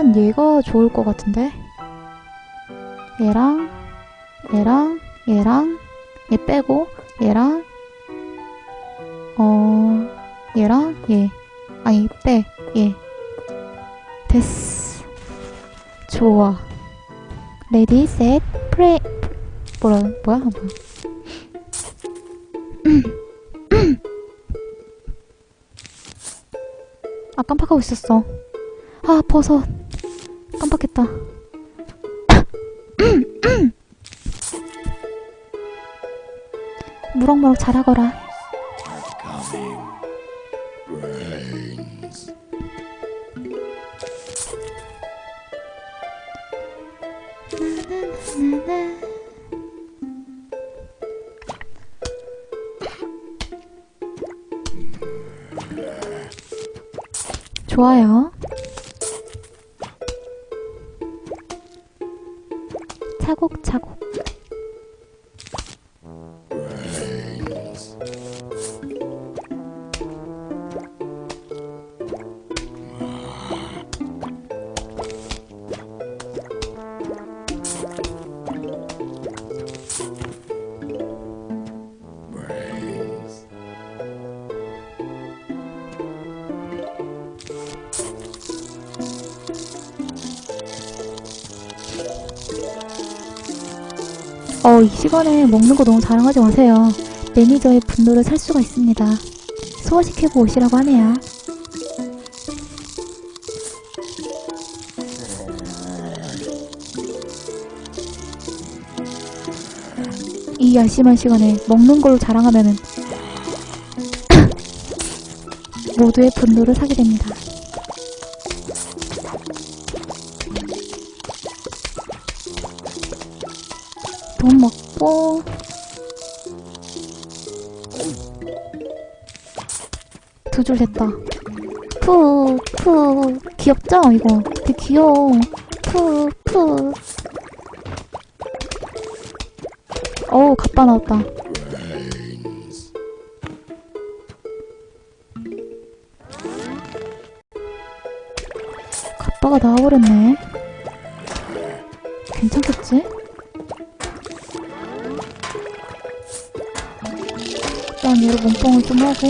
일단 얘가 좋을 것 같은데? 얘랑 얘랑 얘랑 얘 빼고 얘랑 어 얘랑 얘. 아니 빼얘. 됐어 좋아. 레디 셋 프레 뭐라 뭐야 뭐야 아 깜빡하고 있었어. 아 버섯 깜빡했다 무럭무럭 자라거라. 좋아요. 차곡차곡. 어, 이 시간에 먹는 거 너무 자랑하지 마세요. 매니저의 분노를 살 수가 있습니다. 소화시키고 오시라고 하네요. 이 야심한 시간에 먹는 걸로 자랑하면은 모두의 분노를 사게 됩니다. 먹고 두 줄 됐다. 푸, 푸. 귀엽죠? 이거 되게 귀여워. 푸, 푸. 어우, 갑바 나왔다. 갑바가 나와버렸네. 괜찮겠지? 일단 얘로 몸빵을 좀 하고.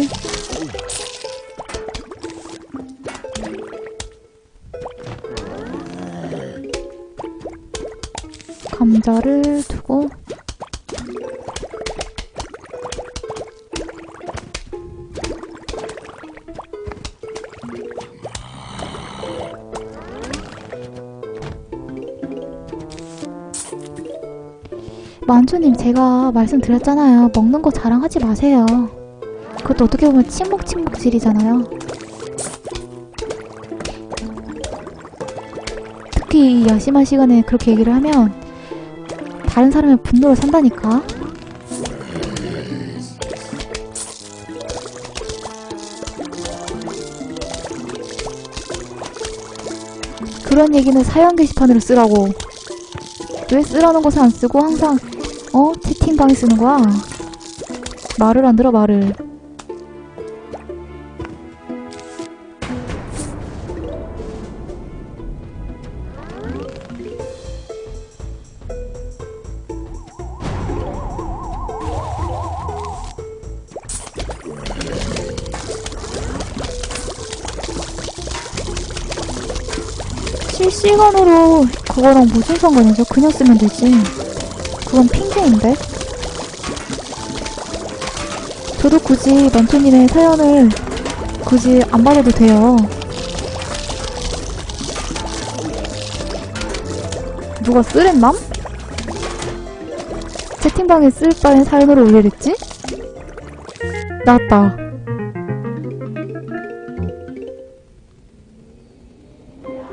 감자를 두고 만주님 제가 말씀드렸잖아요. 먹는 거 자랑하지 마세요. 그것도 어떻게 보면 침묵침묵질이잖아요. 특히 이 야심한 시간에 그렇게 얘기를 하면 다른 사람의 분노를 산다니까. 그런 얘기는 사연 게시판으로 쓰라고. 왜 쓰라는 곳에 안 쓰고 항상 어? 채팅방에 쓰는 거야? 말을 안 들어 말을 실시간으로 그거랑 무슨 상관이죠? 그냥 쓰면 되지. 그건 핑계인데? 저도 굳이 만초님의 사연을 굳이 안 받아도 돼요. 누가 쓰랬남? 채팅방에 쓸 바엔 사연으로 올리랬지? 나왔다.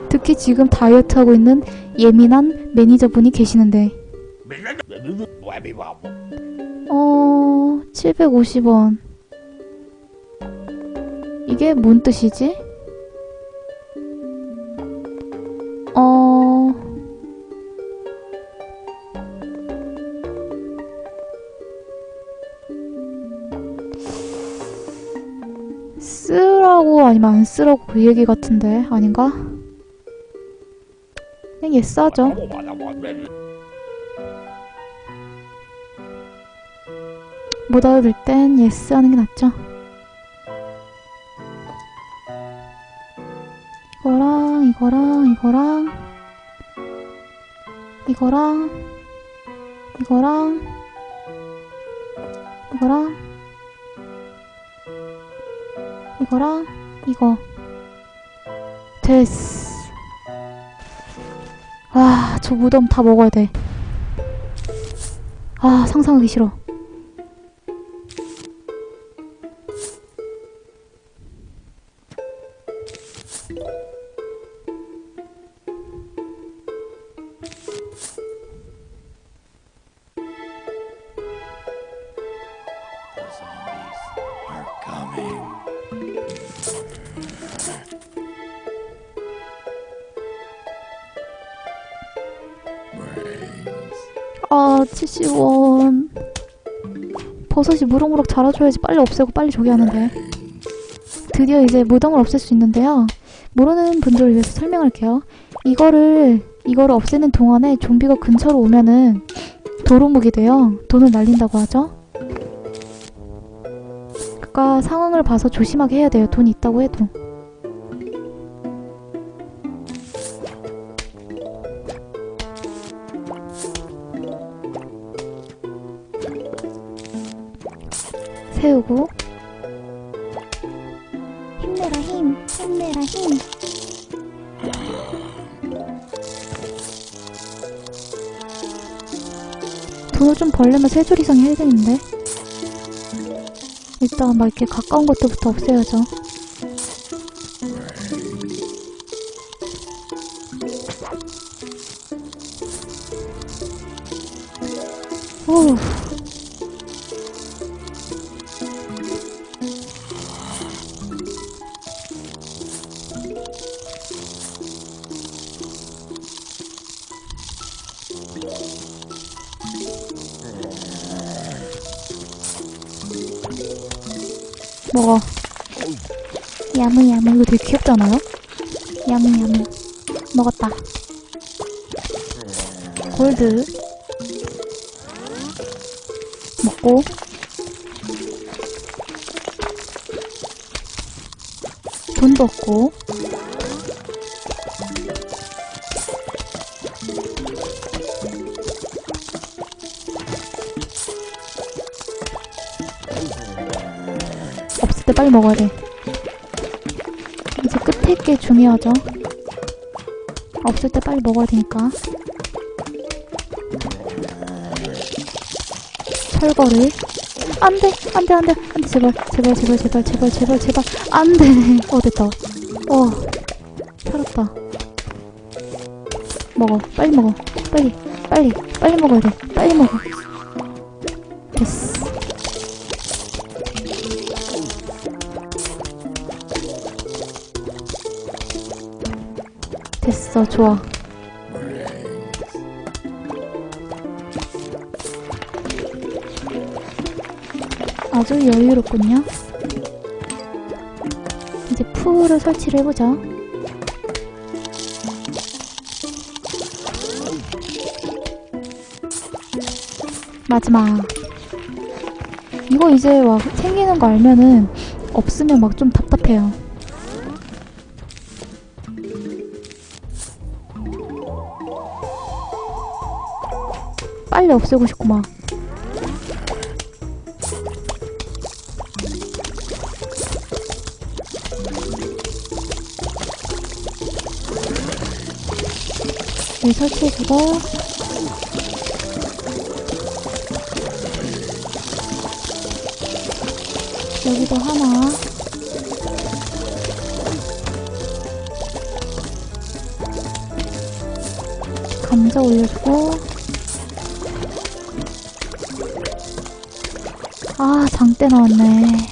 특히 지금 다이어트 하고 있는 예민한 매니저분이 계시는데 어... 750원 이게 뭔 뜻이지? 어... 쓰라고 아니면 안 쓰라고 그 얘기 같은데 아닌가? 그냥 예스 하죠. 못 알아들 땐 예스 하는 게 낫죠. 이거랑, 이거랑, 이거랑, 이거랑, 이거랑, 이거랑, 이거랑, 이거. 됐어. 아, 저 무덤 다 먹어야 돼. 아, 상상하기 싫어. 아, 70원. 버섯이 무럭무럭 자라줘야지 빨리 없애고 빨리 저기 하는데. 드디어 이제 무덤을 없앨 수 있는데요. 모르는 분들을 위해서 설명할게요. 이거를, 이거를 없애는 동안에 좀비가 근처로 오면은 도루묵이 돼요. 돈을 날린다고 하죠. 그러니까 상황을 봐서 조심하게 해야 돼요. 돈 있다고 해도. 세우고 힘내라 힘 힘내라 힘 돈을 좀 벌려면 세 줄 이상 해야 되는데 일단 막 이렇게 가까운 것들부터 없애야죠 먹어. 야무 야무 이거 되게 귀엽지 않아요? 야무 야무 먹었다. 골드 먹고 돈도 없고 없을 때 빨리 먹어야 돼. 이제 끝에 게 중요하죠. 없을 때 빨리 먹어야 되니까. 철거를. 안 돼! 안 돼, 안 돼, 안 돼, 제발, 제발, 제발, 제발, 제발, 제발, 제발. 안 돼! 어, 됐다. 어, 살았다. 먹어. 빨리 먹어. 빨리, 빨리, 빨리 먹어야 돼. 빨리 먹어. 됐어. 됐어, 좋아. 아주 여유롭군요. 이제 풀을 설치를 해보자. 마지막. 이거 이제 막 생기는 거 알면은 없으면 막 좀 답답해요. 없애고 싶고 막. 여기 설치해주고. 여기도 하나. 감자 올려주고 아 장대 나왔네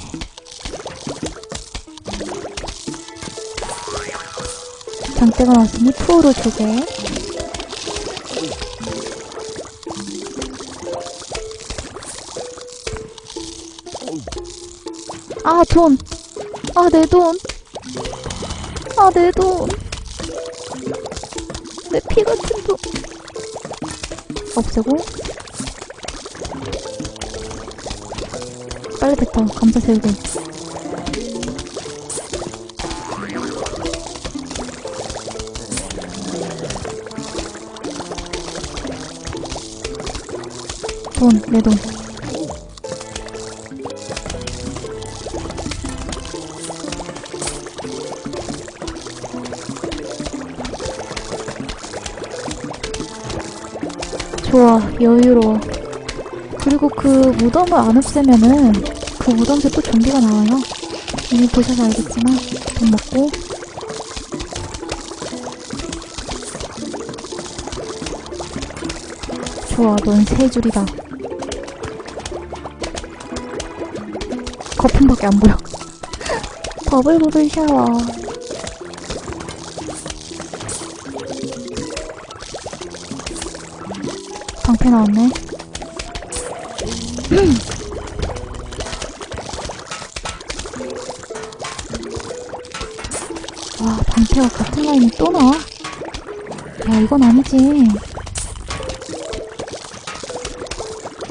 장대가 나왔으니 푸우로 두개 아, 돈. 아, 내 돈. 아, 내 돈. 내 피 같은 도 없애고 빨리 뱉어 감자 새우고 돈, 내 돈. 좋아, 여유로워. 그리고 그 무덤을 안 없애면은 그 무덤에서 또 좀비가 나와요. 이미 보셔서 알겠지만 돈 먹고 좋아, 넌 세 줄이다. 거품밖에 안 보여. 버블버블 샤워. 방패 나왔네. 와, 방패와 같은 라인이 또 나와? 야, 이건 아니지.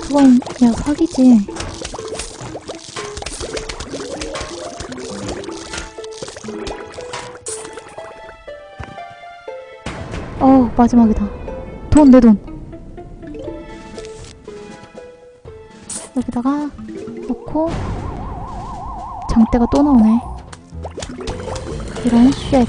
그건, 야, 사기지. 어우, 마지막이다. 돈, 내 돈. 여기다가 넣고, 장대가 또 나오네. 이런 쉣.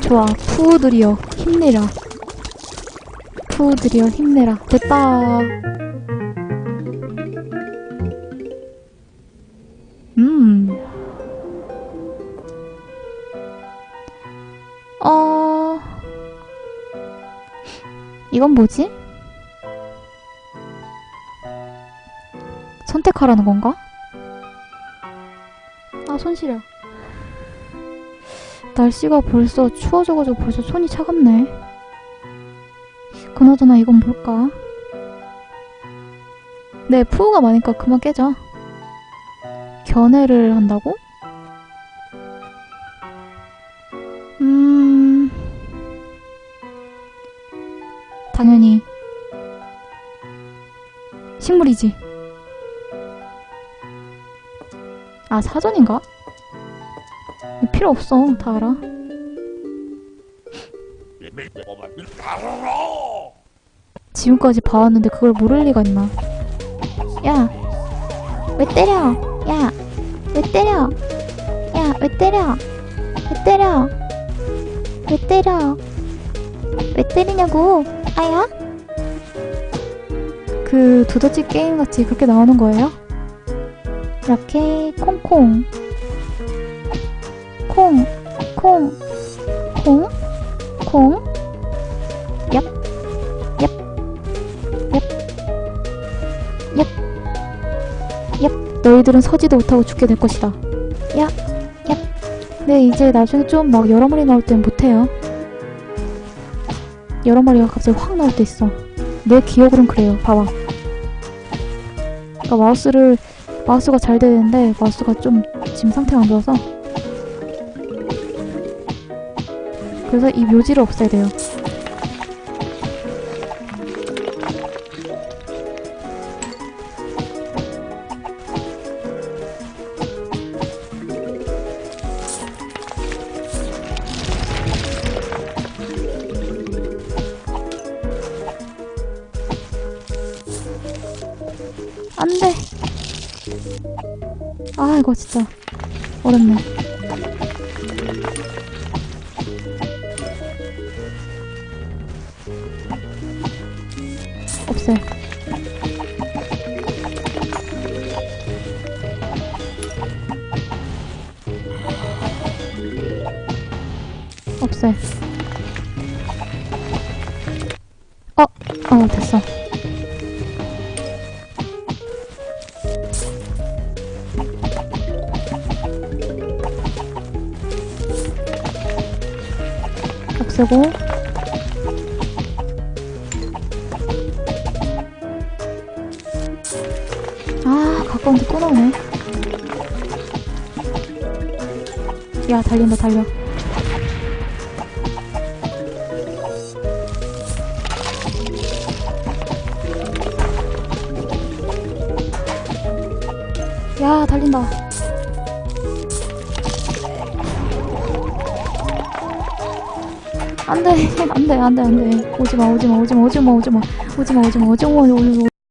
좋아, 푸우들이여, 힘내라. 푸우들이여, 힘내라. 됐다. 음. 어. 이건 뭐지? 선택하라는 건가? 아, 손 시려. 날씨가 벌써 추워져가지고 벌써 손이 차갑네. 그나저나 이건 뭘까? 네, 푸우가 많으니까 그만 깨자. 견해를 한다고? 당연히 식물이지. 아, 사전인가? 필요 없어. 다 알아. 지금까지 봐왔는데 그걸 모를 리가 있나. 야, 왜 때려? 야, 왜 때려? 야, 왜 때려? 왜 때려? 왜 때려? 왜 때리냐고? 아야? 그 두더지 게임 같이 그렇게 나오는 거예요? 이렇게 콩콩 콩, 콩, 콩, 콩, 얍, 얍, 얍, 얍, 얍. 너희들은 서지도 못하고 죽게 될 것이다. 야, 얍. 네, 이제 나중에 좀 막 여러 마리 나올 땐 못해요. 여러 마리가 갑자기 확 나올 때 있어. 내 기억으론 그래요. 봐봐. 그러니까 마우스를 마우스가 잘 되는데 마우스가 좀 지금 상태가 안 좋아서 그래서 이 묘지를 없애야 돼요. 아, 이거 진짜 어렵네. 없애. 없애. 없애고. 아, 가까운데 또 나오네. 야, 달린다, 달려. 야, 달린다. 안 돼, 안 돼, 안 돼, 안 돼. 오지 마, 오지 마, 오지 마, 오지 마, 오지 마, 오지 마, 오지 마, 오지 마, 오지 마, 오지 마.